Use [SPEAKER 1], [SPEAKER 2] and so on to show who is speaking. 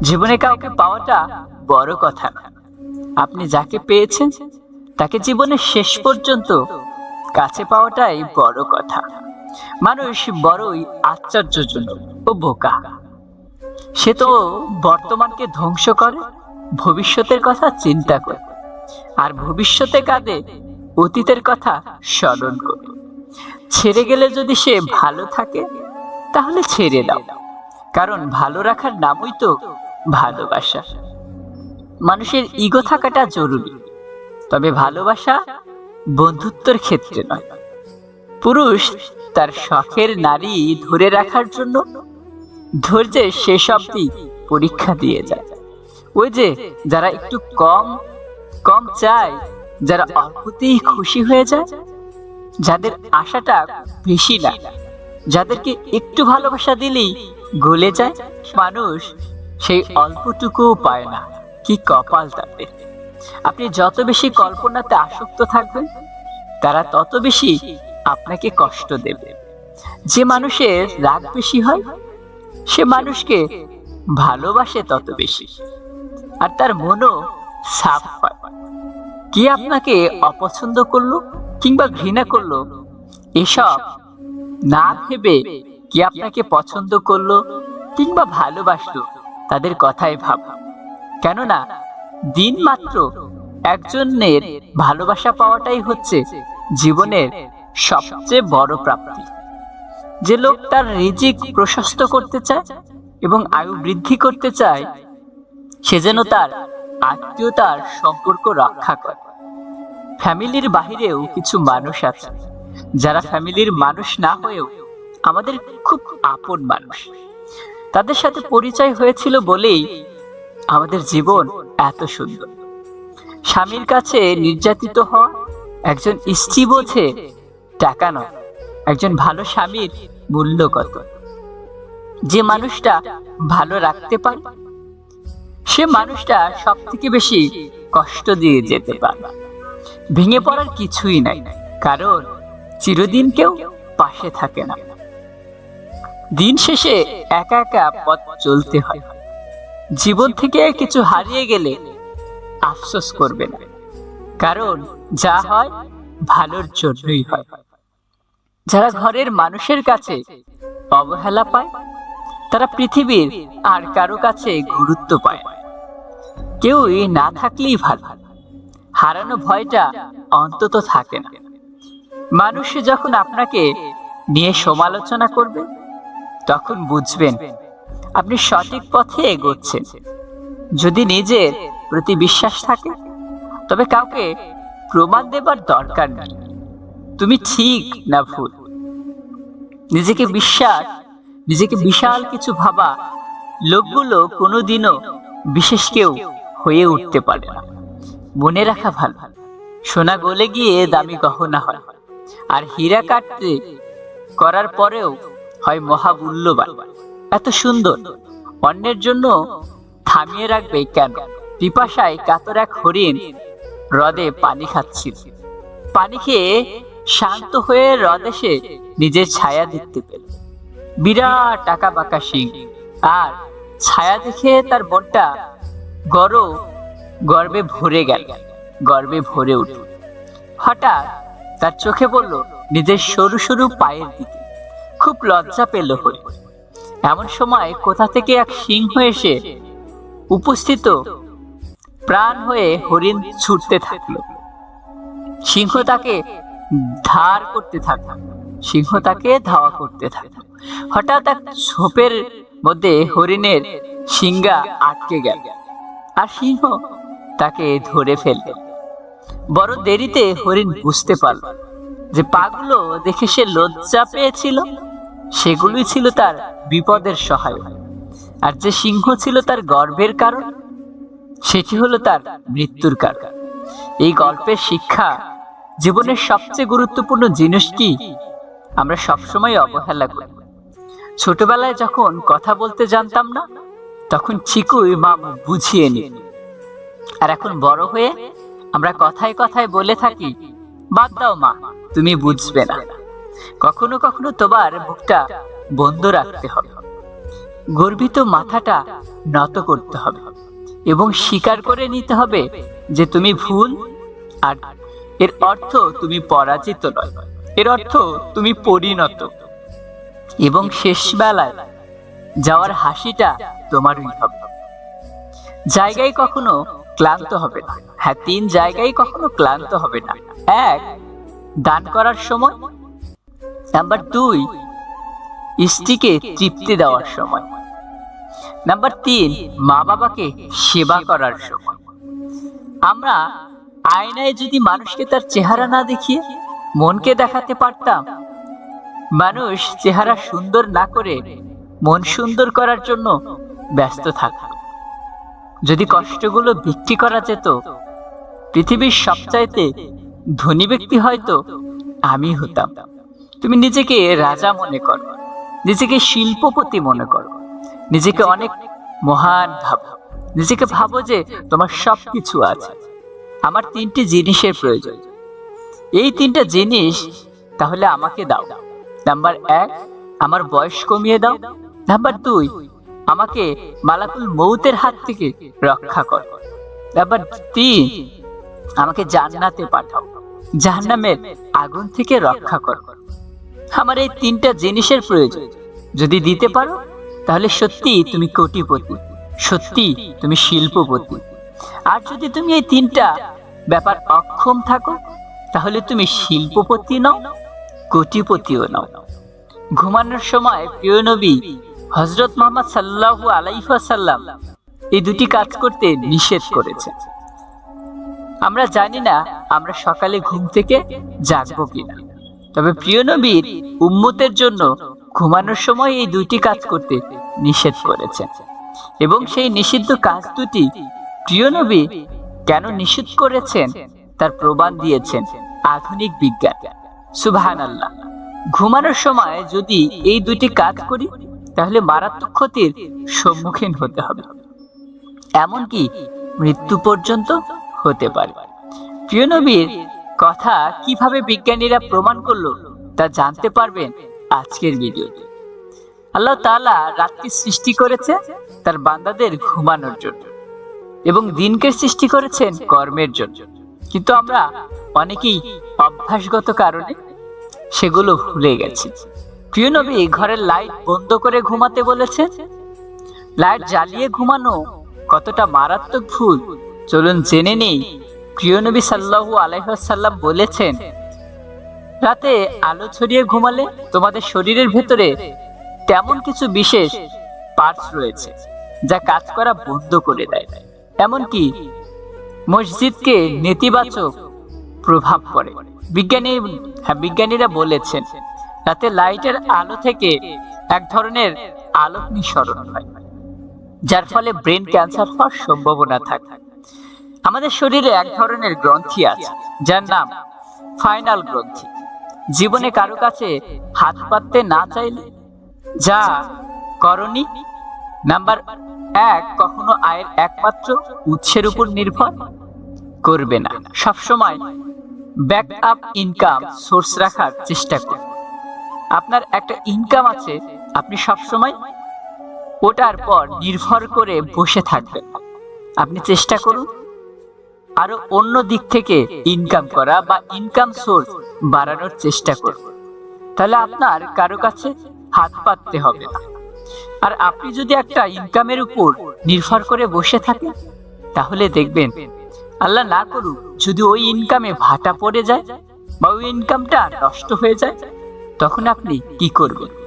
[SPEAKER 1] জীবনে কাউকে পাওয়াটা বড় কথা আপনি যাকে পেয়েছেন, তাকে জীবনের শেষ পর্যন্ত কাছে পাওয়াটাই বড় কথা। মানুষ বড়ই আশ্চর্যজনক ও বোকা। সে তো বর্তমানকে ধ্বংস করে, ভবিষ্যতের কথা চিন্তা করে, আর ভবিষ্যতে কাঁদে অতীতের কথা স্মরণ করে। ছেড়ে গেলে যদি সে ভালো থাকে, তাহলে ছেড়ে দাও। কারণ ভালো রাখার নামই তো ভালোবাসা। মানুষের ইগো থাকাটা জরুরি, তবে ভালোবাসা বন্ধুত্বের ক্ষেত্রে নয়। পুরুষ তার শখের নারী ধরে রাখার জন্য ধৈর্যের শেষ অবধি পরীক্ষা দিয়ে যায়। ওই যে যারা একটু কম কম চায়, যারা অল্পতেই খুশি হয়ে যায়, যাদের আশাটা বেশি না, যাদেরকে একটু ভালোবাসা দিলেই গলে যায়? মানুষ সেই অল্পটুকুও পায় না। কি কপাল তাদের। আপনি যত বেশি কল্পনাতে আসক্ত থাকবেন, তারা তত বেশি আপনাকে কষ্ট দেবে। যে মানুষের রাগ বেশি হয়, সে মানুষকে ভালোবাসে তত বেশি। আর তার মনও সাফ হয়। কি আপনাকে অপছন্দ করল কিংবা ঘৃণা করল, এসব না ভেবে কি আপনাকে পছন্দ করল কিংবা ভালোবাসলো, তাদের কথাই ভাব। কেননা, দিন মাত্র একজনের ভালোবাসা পাওয়াটাই হচ্ছে জীবনের সবচেয়ে বড় প্রাপ্তি। যে লোক তার রিজিক প্রশস্ত করতে চায় এবং আয়ু বৃদ্ধি করতে চায়, সে যেন তার আত্মীয়তার সম্পর্ক রক্ষা করে। ফ্যামিলির বাহিরেও কিছু মানুষ আছে, যারা ফ্যামিলির মানুষ না হয়েও আমাদের খুব আপন মানুষ। তাদের সাথে পরিচয় হয়েছিল বলেই আমাদের জীবন এত সুন্দর। স্বামীর কাছে নির্যাতিত হওয়া, একজন স্ত্রী বোঝে টাকা নয়, একজন ভালো স্বামীর মূল্য কত। যে মানুষটা ভালো রাখতে পারে, সে মানুষটা সব থেকে বেশি কষ্ট দিয়ে যেতে পারে ভেঙে পড়ার কিছুই নাই, কারণ চিরদিন কেউ পাশে থাকে না। দিন শেষে একা একা পথ চলতে হয়। জীবন থেকে কিছু হারিয়ে গেলে আফসোস করবে না। কারণ যা হয় ভালোর জন্যই হয়। যারা ঘরের মানুষের কাছে অবহেলা পায়, তারা পৃথিবীর আর কারও কাছে গুরুত্ব পায়। কেউই না থাকলেই ভালো। হারানো ভয়টা অন্তত থাকে না। মানুষ যখন আপনাকে নিয়ে সমালোচনা করবে তখন বুঝবেন আপনি সঠিক পথে এগোচ্ছেন। যদি নিজের প্রতি বিশ্বাস থাকে, তবে কাউকে প্রমাণ দেবার দরকার নেই। তুমি ঠিক না ভুল। নিজেকে বিশ্বাস, নিজেকে বিশাল কিছু ভাবা লোকগুলো কোনোদিনও বিশেষ কেউ হয়ে উঠতে পারে না। মনে রাখা ভালো, সোনা গলে গিয়ে দামি গহনা হয়, আর হীরা কাটতে করার পরেও হয় মহামূল্যবান। এত সুন্দর। অন্যের জন্য থামিয়ে রাখবে কেন? পিপাসায় কাতর এক হরিণ হ্রদে পানি খাচ্ছিল। পানি খেয়ে শান্ত হয়ে হ্রদ এসে নিজের ছায়া দেখতে পেল। বিরাট টাকা বাঁকা সিং। আর ছায়া দেখে তার মনটা গর্ব গর্বে ভরে গেল, গর্বে ভরে উঠল। হঠাৎ তার চোখে পড়ল নিজের সরু সরু পায়ের দিকে। খুব লজ্জা পেল হয়ে। এমন সময় কোথা থেকে এক সিংহ এসে উপস্থিত প্রাণ হয়ে হরিণ ছুটতে থাকল। সিংহ তাকে ধার করতে থাকল। সিংহ তাকে ধাওয়া করতে থাকল। হঠাৎ এক ঝোপের মধ্যে হরিণের সিংহা আটকে গেল আর সিংহ তাকে ধরে ফেলল। বড় দেরিতে হরিণ বুঝতে পারল যে পাগুলো দেখে সে লজ্জা পেয়েছিল। সেগুলোই ছিল তার বিপদের সহায়ক। আর যে সিংহ ছিল তার গর্বের কারণ, সেটি হলো তার মৃত্যুর কারণ। এই গল্পের শিক্ষা জীবনের সবচেয়ে গুরুত্বপূর্ণ জিনিস কি, আমরা সবসময় অবহেলা করি। ছোটবেলায় যখন কথা বলতে জানতাম না, তখন চিকুই মা বুঝিয়ে নি আর এখন বড় হয়ে আমরা কথায় কথায় বলে থাকি, বাদ দাও মা, তুমি বুঝবে না। কখনো কখনো তোমার মুখটা বন্ধ রাখতে হবে। গর্বিত মাথাটা নত করতে হবে এবং স্বীকার করে নিতে হবে যে তুমি ভুল আর এর অর্থ তুমি পরাজিত নয়। এর অর্থ তুমি পরিণত। এবং শেষ বেলায় যাওয়ার হাসিটা তোমারই হবে। জায়গায় কখনো ক্লান্ত হবে না। হ্যাঁ তিন জায়গায় কখনো ক্লান্ত হবে না। এক, দান করার সময় নাম্বার দুই স্ত্রীকে তৃপ্তি দেওয়ার সময়। নাম্বার তিন মা বাবাকে সেবা করার সময়। আমরা আয়নায় যদি মানুষকে তার চেহারা না দেখিয়ে মনকে দেখাতে পারতাম, মানুষ চেহারা সুন্দর না করে মন সুন্দর করার জন্য ব্যস্ত থাকত। যদি কষ্টগুলো বিক্রি করা যেত, পৃথিবীর সবচাইতে ধনী ব্যক্তি হয়তো আমি হতাম। তুমি নিজেকে রাজা মনে করো, নিজেকে শিল্পপতি মনে করো, নিজেকে অনেক মহান ভাবো, নিজেকে ভাবো যে তোমার সব কিছু আছে, আমার তিনটি জিনিসের প্রয়োজন। এই তিনটা জিনিস তাহলে আমাকে দাও। নাম্বার এক, আমার বয়স কমিয়ে দাও। নাম্বার দুই, আমাকে মালাকুল মৌতের হাত থেকে রক্ষা কর। নাম্বার তিন, আমাকে জান্নাতে পাঠাও। জাহান্নামের আগুন থেকে রক্ষা কর। আমার এই তিনটা জিনিসের প্রয়োজন। যদি দিতে পারো, তাহলে সত্যি তুমি কোটিপতি। সত্যি তুমি শিল্পপতি। আর যদি তুমি এই তিনটা ব্যাপার অক্ষম থাকো, তাহলে তুমি শিল্পপতি নও, কোটিপতিও নও। ঘুমানোর সময় প্রিয় নবী হজরত মোহাম্মদ সাল্লাহু আলাইসাল্লাম এই দুটি কাজ করতে নিষেধ করেছে আমরা জানি না আমরা সকালে ঘুম থেকে জাগবো কিনা। তবে প্রিয় নবীর উম্মতের জন্য ঘুমানোর সময় এই দুইটি কাজ করতে নিষেধ করেছেন এবং সেই নিষিদ্ধ কাজ দুটি প্রিয় নবী কেন নিষেধ করেছেন তার প্রমাণ দিয়েছেন আধুনিক বিজ্ঞান। সুবাহান আল্লাহ ঘুমানোর সময় যদি এই দুটি কাজ করি, তাহলে মারাত্মক ক্ষতির সম্মুখীন হতে হবে। এমনকি মৃত্যু পর্যন্ত হতে পারে। প্রিয় নবীর কথা কীভাবে বিজ্ঞানীরা প্রমাণ করল তা জানতে পারবেন আজকের ভিডিওতে। আল্লাহ তাআলা রাতকে সৃষ্টি করেছে তার বান্দাদের ঘুমানোর জন্য এবং দিনকে সৃষ্টি করেছেন কর্মের জন্য। কিন্তু আমরা অনেকেই অভ্যাসগত কারণে সেগুলো ভুলে গেছি। প্রিয় নবী, ঘরের লাইট বন্ধ করে ঘুমাতে বলেছেন, লাইট জ্বালিয়ে ঘুমানো কতটা মারাত্মক ভুল। চলুন জেনে নেই প্রিয় নবী সাল্লাহু আলাইসাল্লাম বলেছেন, রাতে আলো ছড়িয়ে ঘুমালে তোমাদের শরীরের ভেতরে তেমন কিছু বিশেষ পার্টস রয়েছে যা কাজ করা বন্ধ করে দেয়। এমনকি মসজিদকে নেতিবাচক প্রভাব পড়ে। বিজ্ঞানী হ্যাঁ বিজ্ঞানীরা বলেছেন, রাতে লাইটের আলো থেকে এক ধরনের আলোক নিঃসরণ হয়, যার ফলে ব্রেন ক্যান্সার হওয়ার সম্ভাবনা থাকে। আমাদের শরীরে এক ধরনের গ্রন্থি আছে, যার নাম ফাইনাল গ্রন্থি। জীবনে কারও কাছে হাত পাততে না চাইলে, যা করণী, নাম্বার এক কখনো আয়ের একমাত্র উৎসের উপর নির্ভর করবে না। সবসময় ব্যাক আপ ইনকাম সোর্স রাখার চেষ্টা করুন। আপনার একটা ইনকাম আছে, আপনি সবসময় ওটার পর নির্ভর করে বসে থাকবেন। আপনি চেষ্টা করুন আরও অন্য দিক থেকে ইনকাম করা বা ইনকাম সোর্স বাড়ানোর চেষ্টা করুন তাহলে আপনার কারও কাছে হাত পাততে হবে না। আর আপনি যদি একটা ইনকামের উপর নির্ভর করে বসে থাকেন, তাহলে দেখবেন আল্লাহ না করুক, যদি ওই ইনকামে ভাটা পড়ে যায় বা ওই ইনকামটা নষ্ট হয়ে যায়, তখন আপনি কি করবেন?